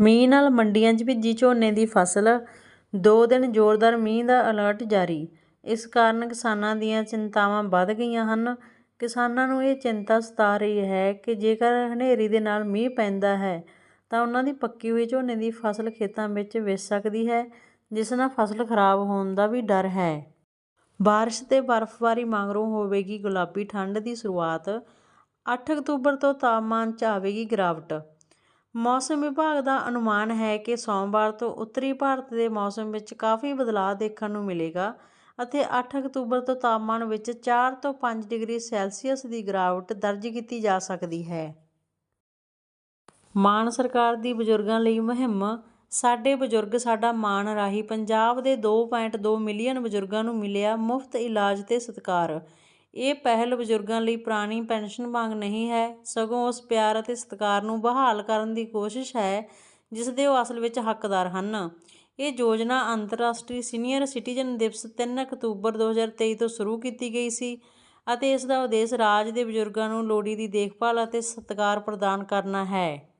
ਮੀਂਹ ਨਾਲ ਮੰਡੀਆਂ 'ਚ ਭਿੱਜੀ ਝੋਨੇ ਦੀ ਫਸਲ। ਦੋ ਦਿਨ ਜ਼ੋਰਦਾਰ ਮੀਂਹ ਦਾ ਅਲਰਟ ਜਾਰੀ। ਇਸ ਕਾਰਨ ਕਿਸਾਨਾਂ ਦੀਆਂ ਚਿੰਤਾਵਾਂ ਵੱਧ ਗਈਆਂ ਹਨ। ਕਿਸਾਨਾਂ ਨੂੰ ਇਹ ਚਿੰਤਾ ਸਤਾ ਰਹੀ ਹੈ ਕਿ ਜੇਕਰ ਹਨੇਰੀ ਦੇ ਨਾਲ ਮੀਂਹ ਪੈਂਦਾ ਹੈ, ਤਾਂ ਉਹਨਾਂ ਦੀ ਪੱਕੀ ਹੋਈ ਝੋਨੇ ਦੀ ਫਸਲ ਖੇਤਾਂ ਵਿੱਚ ਵਿਸ ਸਕਦੀ ਹੈ, ਜਿਸ ਨਾਲ ਫਸਲ ਖਰਾਬ ਹੋਣ ਦਾ ਵੀ ਡਰ ਹੈ। ਬਾਰਿਸ਼ ਤੇ ਬਰਫ਼ਬਾਰੀ ਮਗਰੋਂ ਹੋਵੇਗੀ ਗੁਲਾਬੀ ਠੰਡ ਦੀ ਸ਼ੁਰੂਆਤ। 8 ਅਕਤੂਬਰ ਤੋਂ ਤਾਪਮਾਨ 'ਚ ਆਵੇਗੀ ਗਿਰਾਵਟ। ਮੌਸਮ ਵਿਭਾਗ ਦਾ ਅਨੁਮਾਨ ਹੈ ਕਿ ਸੋਮਵਾਰ ਤੋਂ ਉੱਤਰੀ ਭਾਰਤ ਦੇ ਮੌਸਮ ਵਿੱਚ ਕਾਫੀ ਬਦਲਾਅ ਦੇਖਣ ਨੂੰ ਮਿਲੇਗਾ ਅਤੇ 8 ਅਕਤੂਬਰ ਤੋਂ ਤਾਪਮਾਨ ਵਿੱਚ 4 ਤੋਂ 5 ਡਿਗਰੀ ਸੈਲਸੀਅਸ ਦੀ ਗਿਰਾਵਟ ਦਰਜ ਕੀਤੀ ਜਾ ਸਕਦੀ ਹੈ। ਮਾਨ ਸਰਕਾਰ ਦੀ ਬਜ਼ੁਰਗਾਂ ਲਈ ਮੁਹਿੰਮ। ਸਾਡੇ ਬਜ਼ੁਰਗ ਸਾਡਾ ਮਾਣ ਰਾਹੀਂ ਪੰਜਾਬ ਦੇ 2.2 ਮਿਲੀਅਨ ਬਜ਼ੁਰਗਾਂ ਨੂੰ ਮਿਲਿਆ ਮੁਫਤ ਇਲਾਜ ਤੇ ਸਤਿਕਾਰ। ਇਹ ਪਹਿਲ ਬਜ਼ੁਰਗਾਂ ਲਈ ਪੁਰਾਣੀ ਪੈਨਸ਼ਨ ਮੰਗ ਨਹੀਂ ਹੈ। ਸਗੋਂ ਉਸ ਪਿਆਰ ਅਤੇ ਸਤਿਕਾਰ ਨੂੰ ਬਹਾਲ ਕਰਨ ਦੀ ਕੋਸ਼ਿਸ਼ ਹੈ, ਜਿਸ ਦੇ ਉਹ ਅਸਲ ਵਿੱਚ ਹੱਕਦਾਰ ਹਨ। ਇਹ ਯੋਜਨਾ ਅੰਤਰਰਾਸ਼ਟਰੀ ਸੀਨੀਅਰ ਸਿਟੀਜ਼ਨ ਦਿਵਸ 3 ਅਕਤੂਬਰ 2023 ਤੋਂ ਸ਼ੁਰੂ ਕੀਤੀ ਗਈ ਸੀ ਅਤੇ ਇਸ ਦਾ ਉਦੇਸ਼ ਰਾਜ ਦੇ ਬਜ਼ੁਰਗਾਂ ਨੂੰ ਲੋੜੀਂਦੀ ਦੇਖਭਾਲ ਅਤੇ ਸਤਿਕਾਰ ਪ੍ਰਦਾਨ ਕਰਨਾ ਹੈ।